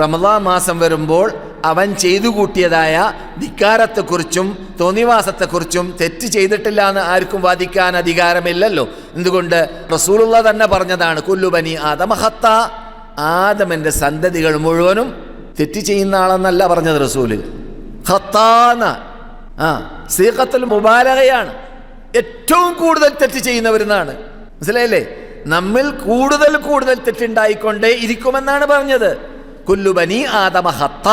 റമദാൻ മാസം വരുമ്പോൾ അവൻ ചെയ്തു കൂട്ടിയതായ ധിക്കാരത്തെക്കുറിച്ചും തോന്നിവാസത്തെക്കുറിച്ചും തെറ്റ് ചെയ്തിട്ടില്ല എന്ന് ആർക്കും വാദിക്കാൻ അധികാരമില്ലല്ലോ. എന്തുകൊണ്ട്? റസൂലുള്ള തന്നെ പറഞ്ഞതാണ് കുല്ലുബനി ആദമഹത്ത ആദമന്റെ സന്തതികൾ മുഴുവനും തെറ്റ് ചെയ്യുന്ന ആളെന്നല്ല പറഞ്ഞത് റസൂൽ. ഹത്താന ആ സീഖത്തുൽ മുബാലകയാണ് ഏറ്റവും കൂടുതൽ തെറ്റ് ചെയ്യുന്നവരെന്നാണ് മനസ്സിലായില്ലേ? നമ്മിൽ കൂടുതൽ കൂടുതൽ തെറ്റുണ്ടായിക്കൊണ്ടേ ഇരിക്കുമെന്നാണ് പറഞ്ഞത്. കുല്ലുബനി ആദമ ഹത്ത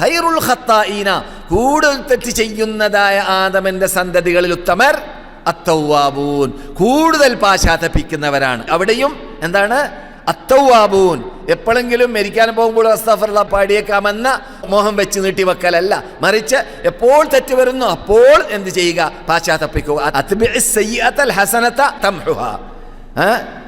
ഖൈറുൽ ഖത്താഈന. കൂടുതൽ തെറ്റ് ചെയ്യുന്നതായ ആദമന്റെ സന്തതികളിൽ ഉത്തമർ അത്തൗവാബൂൻ. കൂടുതൽ പാശ്ചാത്തപ്പിക്കുന്നവരാണ് അവിടെയും എന്താണ്? അത്തൗവാബൂൻ. എപ്പോഴെങ്കിലും മരിക്കാൻ പോകുമ്പോൾ അസ്തഫർല പാടിയേക്കാമെന്ന മോഹം വെച്ച് നീട്ടി വെക്കലല്ല. മറിച്ച് എപ്പോൾ തെറ്റ് വരുന്നു അപ്പോൾ എന്ത് ചെയ്യുക? പാശ്ചാത്തപ്പിക്കുക.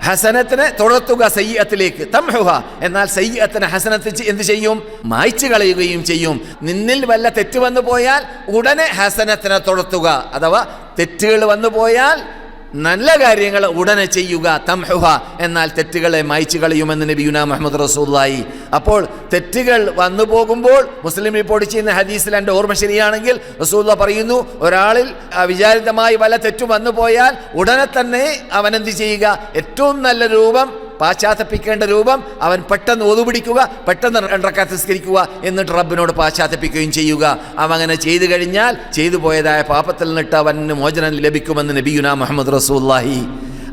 ഹസനത്തിനെ തുടർത്തുക സയ്യത്തിലേക്ക് തംഹുഹ. എന്നാൽ സയ്യത്തിന് ഹസനത്ത് എന്ത് ചെയ്യും? മായ്ച്ചു കളയുകയും ചെയ്യും. നിന്നിൽ വല്ല തെറ്റ് വന്നു പോയാൽ ഉടനെ ഹസനത്തിനെ തുടർത്തുക അഥവാ തെറ്റുകൾ വന്നു പോയാൽ നല്ല കാര്യങ്ങൾ ഉടനെ ചെയ്യുക തംഹുഹ. എന്നാൽ തെറ്റുകളെ മായ്ച്ചു കളയുമെന്ന് നബിയുന മുഹമ്മദ് റസൂല്ലായി അപ്പോൾ തെറ്റുകൾ വന്നു പോകുമ്പോൾ മുസ്ലിം റിപ്പോർട്ട് ചെയ്യുന്ന ഹദീസിൽ എന്റെ ഓർമ്മ ശരിയാണെങ്കിൽ റസൂല്ല പറയുന്നു ഒരാളിൽ വിചാരിതമായി വല്ല തെറ്റും വന്നു പോയാൽ ഉടനെ തന്നെ അവനെന്ത് ചെയ്യുക? ഏറ്റവും നല്ല രൂപം പാശ്ചാത്തപ്പിക്കേണ്ട രൂപം അവൻ പെട്ടെന്ന് ഒതുപിടിക്കുക പെട്ടെന്ന് രണ്ടറക്കാത്ത് സ്കരിക്കുക എന്നിട്ട് റബ്ബിനോട് പാശ്ചാത്തപ്പിക്കുകയും ചെയ്യുക. അവൻ അങ്ങനെ ചെയ്തു കഴിഞ്ഞാൽ ചെയ്തു പോയതായ പാപത്തിൽ നിന്നിട്ട് അവന് മോചനം ലഭിക്കുമെന്ന് നബിയുന മുഹമ്മദ് റസൂല്ലാഹി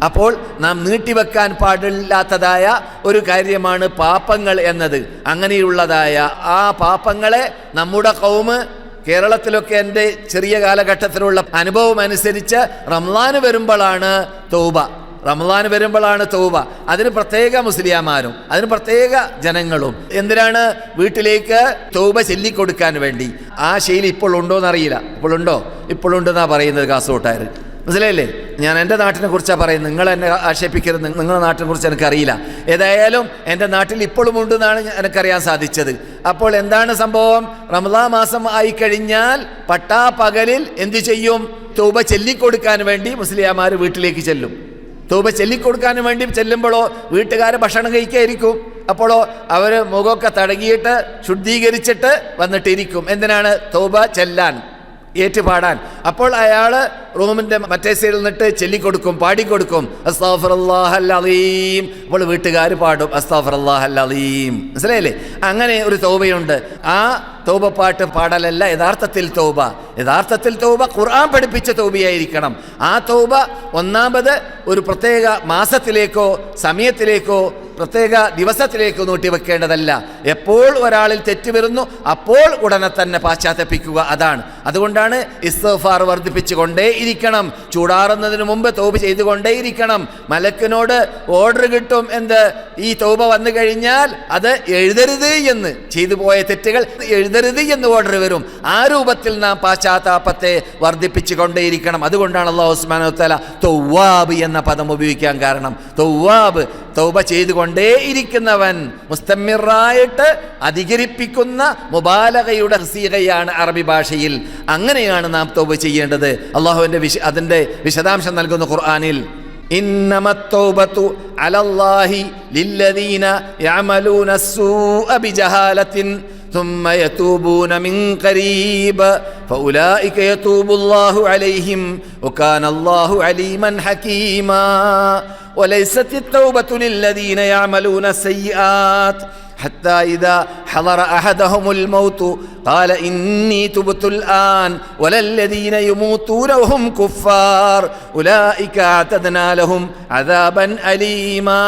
അപ്പോൾ നാം നീട്ടിവെക്കാൻ പാടില്ലാത്തതായ ഒരു കാര്യമാണ് പാപങ്ങൾ എന്നത്. അങ്ങനെയുള്ളതായ ആ പാപങ്ങളെ നമ്മുടെ കൗമ് കേരളത്തിലൊക്കെ എന്റെ ചെറിയ കാലഘട്ടത്തിലുള്ള അനുഭവം അനുസരിച്ച് റംലാന് വരുമ്പോഴാണ് തൗബ. റമദാൻ വരുമ്പോഴാണ് തൗബ. അതിന് പ്രത്യേക മുസ്ലിയാമാരും അതിന് പ്രത്യേക ജനങ്ങളും. എന്തിനാണ് വീട്ടിലേക്ക് തൗബ ചൊല്ലിക്കൊടുക്കാൻ വേണ്ടി? ആ ശൈലി ഇപ്പോൾ ഉണ്ടോ? എന്നറിയില്ല ഇപ്പോഴുണ്ടോ ഇപ്പോഴുണ്ടെന്നാണ് പറയുന്നത് കാസർഗോട്ടാർ മനസ്സിലായില്ലേ? ഞാൻ എന്റെ നാട്ടിനെ കുറിച്ചാണ് പറയുന്നത്. നിങ്ങൾ എന്നെ ആക്ഷേപിക്കരുത്. നിങ്ങളുടെ നാട്ടിനെ കുറിച്ച് എനിക്കറിയില്ല. ഏതായാലും എന്റെ നാട്ടിൽ ഇപ്പോഴും ഉണ്ടെന്നാണ് എനിക്കറിയാൻ സാധിച്ചത്. അപ്പോൾ എന്താണ് സംഭവം? റമദാ മാസം ആയിക്കഴിഞ്ഞാൽ പട്ടാ പകലിൽ എന്തു ചെയ്യും? തൗബ ചൊല്ലിക്കൊടുക്കാൻ വേണ്ടി മുസ്ലിയാമാർ വീട്ടിലേക്ക് ചെല്ലും. തൗബ ചൊല്ലിക്കൊടുക്കാൻ വേണ്ടി ചെല്ലുമ്പോഴോ വീട്ടുകാർ ഭക്ഷണം കഴിക്കായിരിക്കും അപ്പോഴോ അവർ മുഖമൊക്കെ തടങ്ങിയിട്ട് ശുദ്ധീകരിച്ചിട്ട് വന്നിട്ടിരിക്കും. എന്തിനാണ്? തൗബ ചെല്ലാൻ ഏറ്റുപാടാൻ. അപ്പോൾ അയാൾ റൂമിന്റെ മറ്റേ സൈഡിൽ നിന്നിട്ട് ചൊല്ലിക്കൊടുക്കും പാടിക്കൊടുക്കും. അസ്താഫറല്ലാഹല്ലീം അപ്പോൾ വീട്ടുകാർ പാടും അസ്താഫറല്ലാഹല്ലീം മനസ്സിലായില്ലേ? അങ്ങനെ ഒരു തൗബയുണ്ട്. ആ തൗബ പാട്ട് പാടലല്ല. യഥാർത്ഥത്തിൽ തോബ. യഥാർത്ഥത്തിൽ തോബ ഖുർആൻ പഠിപ്പിച്ച തൗബയായിരിക്കണം. ആ തോബ ഒന്നാമത് ഒരു പ്രത്യേക മാസത്തിലേക്കോ സമയത്തിലേക്കോ പ്രത്യേക ദിവസത്തിലേക്കോ നോട്ടി വെക്കേണ്ടതല്ല എപ്പോൾ ഒരാളിൽ തെറ്റ് വരുന്നു അപ്പോൾ ഉടനെ തന്നെ പാശ്ചാത്തപ്പിക്കുക അതാണ്. അതുകൊണ്ടാണ് ഇസ്തഫാർ വർദ്ധിപ്പിച്ചുകൊണ്ടേ ഇരിക്കണം. ചൂടാറുന്നതിന് മുമ്പ് തൗബ ചെയ്തുകൊണ്ടേ ഇരിക്കണം. മലക്കിനോട് ഓർഡർ കിട്ടും എന്ത് ഈ തൗബ വന്നു കഴിഞ്ഞാൽ അത് എഴുതരുത് എന്ന്. ചെയ്തു പോയ തെറ്റുകൾ എഴുതരുത് എന്ന് ഓർഡർ വരും ആ രൂപത്തിൽ നാം പാശ്ചാത്താപത്തെ വർദ്ധിപ്പിച്ചു കൊണ്ടേയിരിക്കണം അതുകൊണ്ടാണ് അള്ളാഹു ഉസ്മാനു തല തൗവാബ് എന്ന പദം ഉപയോഗിക്കാൻ കാരണം തൗവാബ് തൗബ ചെയ്തുകൊണ്ടേ ഇരിക്കുന്നവൻ മുസ്തമിറായിട്ട് അധികരിപ്പിക്കുന്ന മുബാലകയുടെ സീകയാണ് അറബി ഭാഷയിൽ അങ്ങനെയാണ് നാം തൗബ ചെയ്യേണ്ടത് അള്ളാഹുവിൻ്റെ വിശ അതിൻ്റെ വിശദാംശം നൽകുന്ന ഖുർആാനിൽ إنما التوبة على الله للذين يعملون السوء بجهالة ثم يتوبون من قريب فأولئك يتوب الله عليهم وكان الله عليما حكيما وليست التوبة للذين يعملون السيئات حتى إذا حضر أحدهم الموت قال إني تبت الآن ولا الذين يموتون وهم كفار أولئك أعتدنا لهم عذابا أليما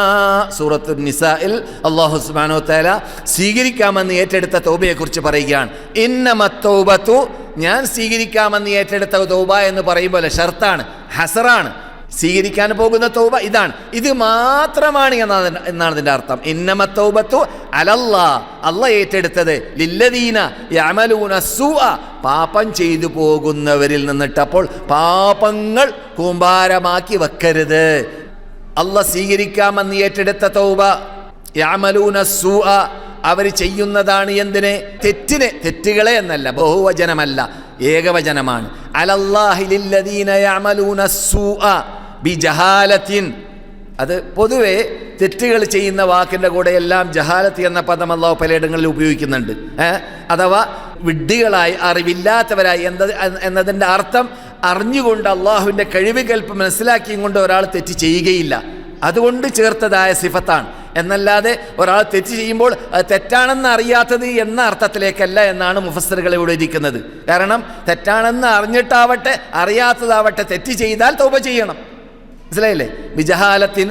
سورة النساء الله سبحانه وتعالى സ്വീകരിക്കാമെന്ന് ഏറ്റെടുത്ത തൗബയെക്കുറിച്ച് പറയുകയാണ് ഇന്നമ തൗബത്തു ഞാൻ സ്വീകരിക്കാമെന്ന് ഏറ്റെടുത്ത തൗബ എന്ന് പറയുമ്പോൾ ഷർത്താണ് ഹസറാണ് സ്വീകരിക്കാൻ പോകുന്ന തൗബ ഇതാണ്. ഇത് മാത്രമാണ് എന്നാണ് എന്നാണ് ഇതിന്റെ അർത്ഥം. ഇന്നമ തൗബത്തു അലല്ലാ. അല്ല ഏറ്റെടുത്തത് ലില്ലദീന യമലൂന സുഅ. പാപം ചെയ്തു പോകുന്നവരിൽ നിന്നിട്ട് അപ്പോൾ പാപങ്ങൾ കൂമ്പാരമാക്കി വെക്കരുത്. അല്ല സ്വീകരിക്കാമെന്ന് ഏറ്റെടുത്ത തൗബ യമലൂന സുഅ. അവർ ചെയ്യുന്നതാണ് എന്തിനെ? തെറ്റിനെ തെറ്റുകളെ എന്നല്ല ബഹുവചനമല്ല ഏകവചനമാണ്. അലല്ലാഹിലില്ലദീന യമലൂന സുഅ. ബിജഹാലത്തിൻ അത് പൊതുവെ തെറ്റുകൾ ചെയ്യുന്ന വാക്കിന്റെ കൂടെ എല്ലാം ജഹാലത്ത് എന്ന പദം അള്ളാഹു പലയിടങ്ങളിൽ ഉപയോഗിക്കുന്നുണ്ട്. അഥവാ വിഡ്ഢികളായി അറിവില്ലാത്തവരായി എന്നത് എന്നതിന്റെ അർത്ഥം അറിഞ്ഞുകൊണ്ട് അള്ളാഹുവിന്റെ കഴിവ് കൽപ്പ് മനസ്സിലാക്കിയും കൊണ്ട് ഒരാൾ തെറ്റ് ചെയ്യുകയില്ല. അതുകൊണ്ട് ചേർത്തതായ സിഫത്താണ്. എന്നല്ലാതെ ഒരാൾ തെറ്റ് ചെയ്യുമ്പോൾ അത് തെറ്റാണെന്ന് അറിയാത്തത് എന്ന അർത്ഥത്തിലേക്കല്ല എന്നാണ് മുഫസ്സറുകൾ ഇവിടെ ഇരിക്കുന്നത്. കാരണം തെറ്റാണെന്ന് അറിഞ്ഞിട്ടാവട്ടെ അറിയാത്തതാവട്ടെ തെറ്റ് ചെയ്താൽ തൗബ ചെയ്യണം. മനസ്സിലായില്ലേ? വിജഹാലത്തിൻ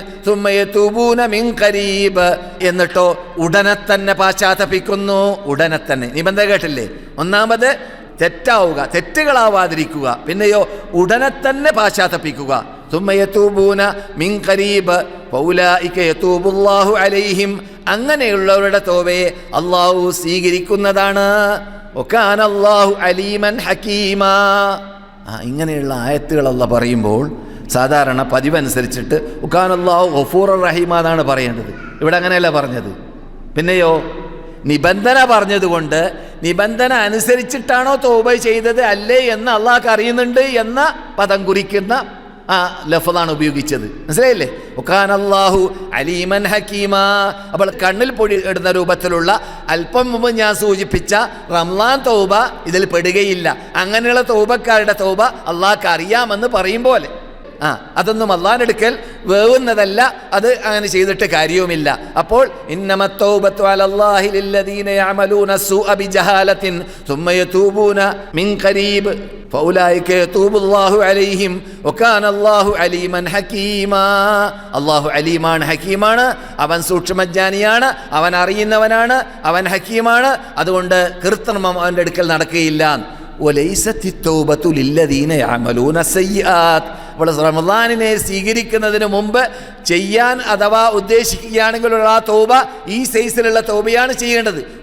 കരീബ് എന്നിട്ടോ ഉടനെ തന്നെ പാശ്ചാത്തപിക്കുന്നു. ഉടനെ തന്നെ. നിബന്ധന കേട്ടില്ലേ? ഒന്നാമത് തെറ്റാവുക തെറ്റുകളാവാതിരിക്കുക. പിന്നെയോ ഉടനെ തന്നെ പാശ്ചാത്തപിക്കുക. തുമ്മയത്തൂബൂന മിൻ കരീബ് പൗലായിക യതൂബുല്ലാഹു അലൈഹിം. അങ്ങനെയുള്ളവരുടെ തോവയെ അള്ളാഹു സ്വീകരിക്കുന്നതാണ്. ഒക്കാനല്ലാഹു അലീമൻ ഹക്കീമാ ഇങ്ങനെയുള്ള ആയത്തുകളല്ല പറയുമ്പോൾ സാധാരണ പതിവനുസരിച്ചിട്ട് ഉഖാനല്ലാഹു ഗഫൂർ റഹീമ എന്നാണ് പറയേണ്ടത് ഇവിടെ അങ്ങനെയല്ല പറഞ്ഞത്. പിന്നെയോ നിബന്ധന പറഞ്ഞതുകൊണ്ട് നിബന്ധന അനുസരിച്ചിട്ടാണോ തോബ ചെയ്തത് അല്ലേ എന്ന് അള്ളാഹ്ക്ക് അറിയുന്നുണ്ട് എന്ന പദം കുറിക്കുന്ന ആ ലഫതാണ് ഉപയോഗിച്ചത്. മനസ്സിലായില്ലേ? അള്ളാഹു അലീമൻ ഹക്കീമ. അപ്പോൾ കണ്ണിൽ പൊടി ഇടുന്ന രൂപത്തിലുള്ള അല്പം മുമ്പ് ഞാൻ സൂചിപ്പിച്ച റംലാൻ തോബ ഇതിൽ പെടുകയില്ല. അങ്ങനെയുള്ള തോബക്കാരുടെ തോബ അള്ളാഹ്ക്ക് അറിയാമെന്ന് പറയും പോലെ. ആ അതൊന്നും അള്ളാഹിനെടുക്കൽ വേവുന്നതല്ല അത് അങ്ങനെ ചെയ്തിട്ട് കാര്യവുമില്ല. അപ്പോൾ അലീമാണ് ഹക്കീമാണ്. അവൻ സൂക്ഷ്മജ്ഞാനിയാണ് അവൻ അറിയുന്നവനാണ് അവൻ ഹക്കീമാണ്. അതുകൊണ്ട് കൃത്രിമം അവന്റെ അടുക്കൽ നടക്കുകയില്ല. അപ്പോൾ റമദാനിനെ സ്വീകരിക്കുന്നതിന് മുമ്പ് ചെയ്യാൻ അഥവാ ഉദ്ദേശിക്കുകയാണെങ്കിലുള്ള ആ തോബ ഈ സൈസിലുള്ള തോബയാണ് ചെയ്യേണ്ടത്.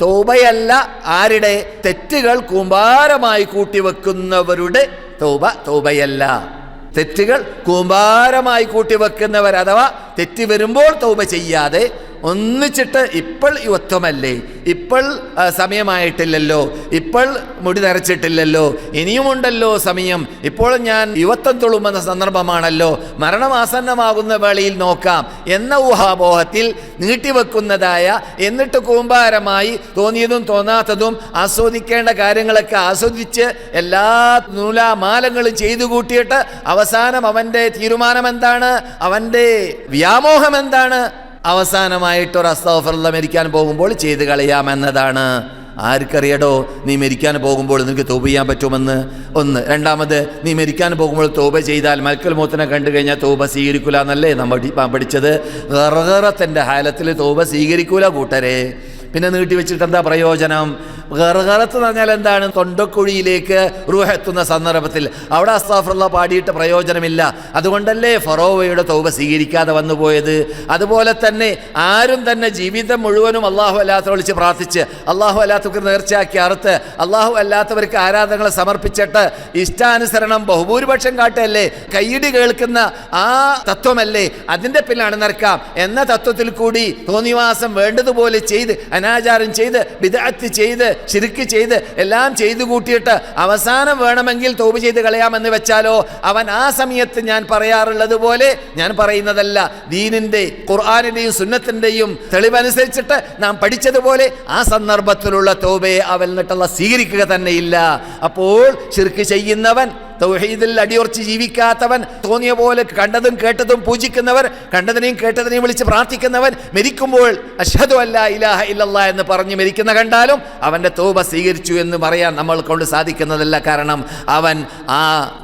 തോബയല്ല ആരുടെ? തെറ്റുകൾ കൂമ്പാരമായി കൂട്ടിവെക്കുന്നവരുടെ തോബ. തോബയല്ല. തെറ്റുകൾ കൂമ്പാരമായി കൂട്ടിവെക്കുന്നവർ അഥവാ തെറ്റ് വരുമ്പോൾ തോബ ചെയ്യാതെ ഒന്നിച്ചിട്ട് ഇപ്പോൾ യുവത്വമല്ലേ? ഇപ്പോൾ സമയമായിട്ടില്ലല്ലോ. ഇപ്പോൾ മുടി നരച്ചിട്ടില്ലല്ലോ. ഇനിയുമുണ്ടല്ലോ സമയം. ഇപ്പോൾ ഞാൻ യുവത്വം തുളുമ്പുന്ന സന്ദർഭമാണല്ലോ. മരണമാസന്നമാകുന്ന വേളയിൽ നോക്കാം. എന്ന ഊഹാബോഹത്തിൽ നീട്ടിവെക്കുന്നതായ എന്നിട്ട് കൂമ്പാരമായി തോന്നിയതും തോന്നാത്തതും ആസ്വദിക്കേണ്ട കാര്യങ്ങളൊക്കെ ആസ്വദിച്ച് എല്ലാ നൂലാമാലങ്ങളും ചെയ്തു കൂട്ടിയിട്ട് അവസാനം അവന്റെ തീരുമാനം എന്താണ് അവന്റെ വ്യാമോഹം എന്താണ് അവസാനമായിട്ട് ഒരു അസ്തഫറുള്ള മരിക്കാൻ പോകുമ്പോൾ ചെയ്ത് കളയാമെന്നതാണ് ആർക്കറിയടോ നീ മരിക്കാൻ പോകുമ്പോൾ നിനക്ക് തോപ ചെയ്യാൻ പറ്റുമെന്ന്? ഒന്ന്. രണ്ടാമത് നീ മരിക്കാൻ പോകുമ്പോൾ തോപ ചെയ്താൽ മൽക്കൽ മൂത്തനെ കണ്ടു കഴിഞ്ഞാൽ തോപ സ്വീകരിക്കൂല എന്നല്ലേ നമ്മൾ പഠി- പഠിച്ചത്? ഹറഹറത്തിന്റെ ഹാലത്തിൽ തോപ സ്വീകരിക്കൂല കൂട്ടരെ. പിന്നെ നീട്ടി വെച്ചിട്ട് എന്താ പ്രയോജനം? ഗർഗറത്ത് എന്ന് പറഞ്ഞാൽ എന്താണ്? തൊണ്ടക്കുഴിയിലേക്ക് റൂഹെത്തുന്ന സന്ദർഭത്തിൽ. അവിടെ അസ്താഫുള്ള പാടിയിട്ട് പ്രയോജനമില്ല. അതുകൊണ്ടല്ലേ ഫറോവയുടെ തൗബ സ്വീകരിക്കാതെ വന്നു പോയത്? അതുപോലെ തന്നെ ആരും തന്നെ ജീവിതം മുഴുവനും അള്ളാഹു അല്ലാത്ത വിളിച്ച് പ്രാർത്ഥിച്ച് അള്ളാഹു അല്ലാത്തവർക്ക് നേർച്ചയാക്കി അറുത്ത് അള്ളാഹു അല്ലാത്തവർക്ക് ആരാധനകൾ സമർപ്പിച്ചിട്ട് ഇഷ്ടാനുസരണം ബഹുഭൂരിപക്ഷം കാട്ടല്ലേ? കൈയിടി കേൾക്കുന്ന ആ തത്വമല്ലേ? അതിന്റെ പിന്നാണ് നിറക്കാം എന്ന തത്വത്തിൽ കൂടി തോന്നിവാസം വേണ്ടതുപോലെ ചെയ്ത് അനാചാരം ചെയ്ത് വിദഗ്ധ ചെയ്ത് ശിരുക്ക് ചെയ്ത് എല്ലാം ചെയ്തു കൂട്ടിയിട്ട് അവസാനം വേണമെങ്കിൽ തോപ് ചെയ്ത് കളയാമെന്ന് വെച്ചാലോ അവൻ ആ സമയത്ത് ഞാൻ പറയാറുള്ളത് പോലെ ഞാൻ പറയുന്നതല്ല. ദീനിന്റെ ഖുർആാനിന്റെയും സുന്നത്തിന്റെയും തെളിവനുസരിച്ചിട്ട് നാം പഠിച്ചതുപോലെ ആ സന്ദർഭത്തിലുള്ള തോബയെ അവൽ നിട്ടുള്ള സ്വീകരിക്കുക തന്നെയില്ല. അപ്പോൾ ശിർക്ക് ചെയ്യുന്നവൻ തൗഹീദിൽ അടിയുറച്ച് ജീവിക്കാത്തവൻ തോന്നിയ പോലെ കണ്ടതും കേട്ടതും പൂജിക്കുന്നവർ കണ്ടതിനെയും കേട്ടതിനെയും വിളിച്ച് പ്രാർത്ഥിക്കുന്നവൻ മരിക്കുമ്പോൾ അഷ്ഹദു അല്ല ഇലാഹ ഇല്ല എന്ന് പറഞ്ഞ് മരിക്കുന്ന കണ്ടാലും അവന്റെ തോപ സ്വീകരിച്ചു എന്ന് പറയാൻ നമ്മൾ കൊണ്ട് സാധിക്കുന്നതല്ല. കാരണം അവൻ ആ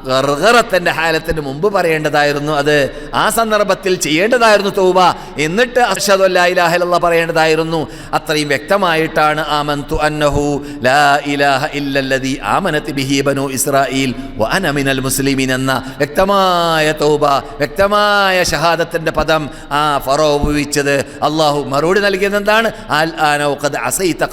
ഗർഗറത്തിന്റെ ഹാലത്തിന് മുമ്പ് പറയേണ്ടതായിരുന്നു. അത് ആ സന്ദർഭത്തിൽ ചെയ്യേണ്ടതായിരുന്നു തോബ. എന്നിട്ട് അഷ്ഹദു അല്ല ഇലാഹ ഇല്ല പറയേണ്ടതായിരുന്നു. അത്രയും വ്യക്തമായിട്ടാണ് ആമന്തു അന്നഹു ലാ ഇലാഹ ഇല്ലല്ലദീ ആമനത് ബിഹി ബനു ഇസ്രായീൽ വഅന മിനൽ മുസ്ലിമീൻ എന്ന വ്യക്തമായ തൗബ വ്യക്തമായ ഷഹാദത്തിന്റെ പദം ആ ഫറോ ഉപയോഗിച്ചത് അള്ളാഹു മറുപടി നൽകിയത് എന്താണ്? അൽ അസൈത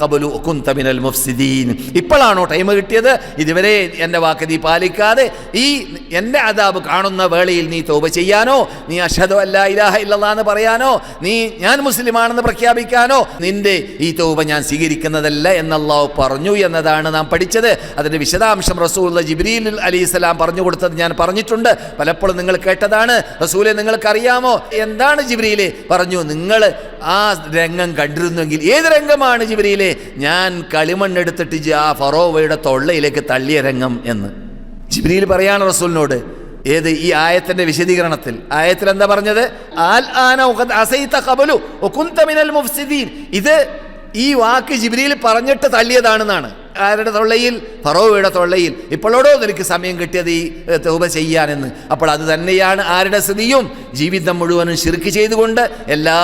മുഫ്സിദീൻ. ഇപ്പോഴാണോ ടൈം കിട്ടിയത്? ഇതുവരെ എന്റെ വാക്ക് നീ പാലിക്കാതെ ഈ എന്റെ അതാബ് കാണുന്ന വേളയിൽ നീ തൗബ ചെയ്യാനോ നീ അഷദോ അല്ല ഇലാഹ ഇല്ലെന്ന് പറയാനോ നീ ഞാൻ മുസ്ലിമാണെന്ന് പ്രഖ്യാപിക്കാനോ നിന്റെ ഈ തൗബ ഞാൻ സ്വീകരിക്കുന്നതല്ല എന്നല്ലാഹു പറഞ്ഞു എന്നതാണ് നാം പഠിച്ചത്. അതിന്റെ വിശദാംശം റസൂൽ ജിബ്രീൽ അലി അലൈഹിസ്സലാം പറഞ്ഞു കൊടുത്തത് ഞാൻ പറഞ്ഞിട്ടുണ്ട്. പലപ്പോഴും നിങ്ങൾ കേട്ടതാണ്. റസൂലെ നിങ്ങൾക്കറിയാമോ? എന്താണ് ജിബ്രിയിലെ പറഞ്ഞു നിങ്ങൾ ആ രംഗം കണ്ടിരുന്നെങ്കിൽ ഏത് രംഗമാണ് ജിബ്രിയിലെ ഞാൻ കളിമണ്ണെടുത്തിട്ട് ആ ഫറോവയുടെ തൊള്ളയിലേക്ക് തള്ളിയ രംഗം എന്ന്. ജിബ്രീൽ പറയാണ് റസൂലിനോട് ഏത് ഈ ആയത്തിന്റെ വിശദീകരണത്തിൽ ആയത്തിൽ എന്താ പറഞ്ഞത്? ആൽ ആന ഇത് ഈ വാക്ക് ജിബ്രീൽ പറഞ്ഞിട്ട് തള്ളിയതാണെന്നാണ്. ആരുടെ തൊള്ളയിൽ? ഫറോവയുടെ തൊള്ളയിൽ. ഇപ്പോഴോടോ നിനക്ക് സമയം കിട്ടിയത് ഈ തൗബ ചെയ്യാനെന്ന്. അപ്പോൾ അത് തന്നെയാണ് ആരുടെ സ്ഥിതിയും? ജീവിതം മുഴുവനും ശിർക്ക് ചെയ്തുകൊണ്ട് എല്ലാ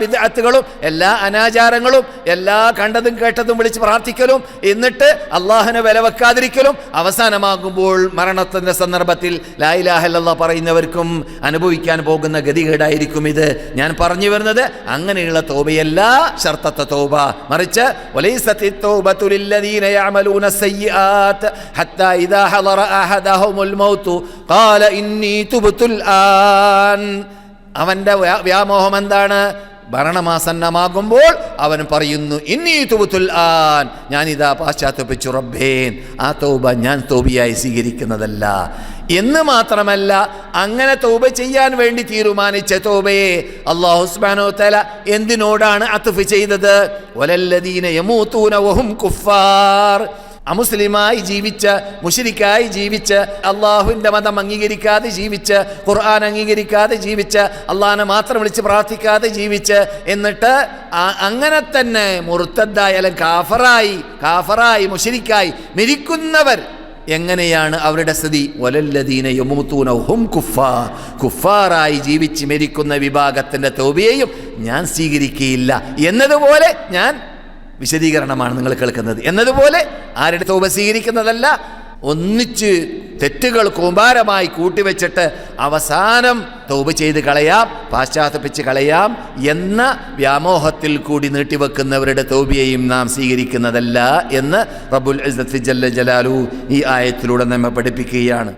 വിദ്യാർത്ഥികളും എല്ലാ അനാചാരങ്ങളും എല്ലാ കണ്ടതും കേട്ടതും വിളിച്ച് പ്രാർത്ഥിക്കലും എന്നിട്ട് അള്ളാഹുനെ വില വെക്കാതിരിക്കലും അവസാനമാകുമ്പോൾ മരണത്തിന്റെ സന്ദർഭത്തിൽ ലായിലാഹല്ല പറയുന്നവർക്കും അനുഭവിക്കാൻ പോകുന്ന ഗതികേടായിരിക്കും ഇത്. ഞാൻ പറഞ്ഞു വരുന്നത് അങ്ങനെയുള്ള തോബയല്ല ശർത്തത്തെ തോബ. മറിച്ച് ഒലൈസത്തി തോബത്തുലില്ലതി للذين يعملون السيئات حتى إذا حضر أحدهم الموت قال إني تبت الآن അവൻ്റെ വ്യാ- വ്യാമോഹം എന്താണ് ഭരണമാസന്നമാകുമ്പോൾ അവൻ പറയുന്നു ഇന്നീ തുബുത്തുൽ ആൻ. ഞാനിതാ പാശ്ചാത്തപ്പിച്ചു റബ്ബേൻ ആ തൗബ ഞാൻ തോബിയായി സ്വീകരിക്കുന്നതല്ല. എന്ന് മാത്രമല്ല അങ്ങനെ തൗബ ചെയ്യാൻ വേണ്ടി തീരുമാനിച്ച തോബയെ അള്ളാഹു സുബ്ഹാനഹു തല എന്തിനോടാണ് അത്തുഫ് ചെയ്തത്? ഒലല്ലദീന യമൂത്തൂന വഹും കുഫാർ അമുസ്ലിമായി ജീവിച്ച് മുഷിരിക്കായി ജീവിച്ച് അള്ളാഹുവിന്റെ മതം അംഗീകരിക്കാതെ ജീവിച്ച് ഖുർആൻ അംഗീകരിക്കാതെ ജീവിച്ച് അള്ളാഹിനെ മാത്രം വിളിച്ച് പ്രാർത്ഥിക്കാതെ ജീവിച്ച് എന്നിട്ട് അങ്ങനെ തന്നെ മുറുത്തദ്ദായി അല്ലെങ്കിൽ കാഫറായി കാഫറായി മുഷിരിക്കായി മരിക്കുന്നവർ എങ്ങനെയാണ് അവരുടെ സ്ഥിതി? വലല്ലദീന യമൂത്തൂന ഹും കുഫാ. കുഫാറായി ജീവിച്ച് മരിക്കുന്ന വിഭാഗത്തിന്റെ തോബിയെയും ഞാൻ സ്വീകരിക്കുകയില്ല. എന്നതുപോലെ ഞാൻ വിശദീകരണമാണ് നിങ്ങൾ കേൾക്കുന്നത്. എന്നതുപോലെ ആരുടെ തോപ സ്വീകരിക്കുന്നതല്ല ഒന്നിച്ച് തെറ്റുകൾ കൂമ്പാരമായി കൂട്ടിവെച്ചിട്ട് അവസാനം തോപ് ചെയ്ത് കളയാം പാശ്ചാത്തപ്പിച്ച് കളയാം എന്ന വ്യാമോഹത്തിൽ കൂടി നീട്ടിവെക്കുന്നവരുടെ തോബിയെയും നാം സ്വീകരിക്കുന്നതല്ല എന്ന് റബുൽ ജല്ല ജലാലു ഈ ആയത്തിലൂടെ നമ്മെ പഠിപ്പിക്കുകയാണ്.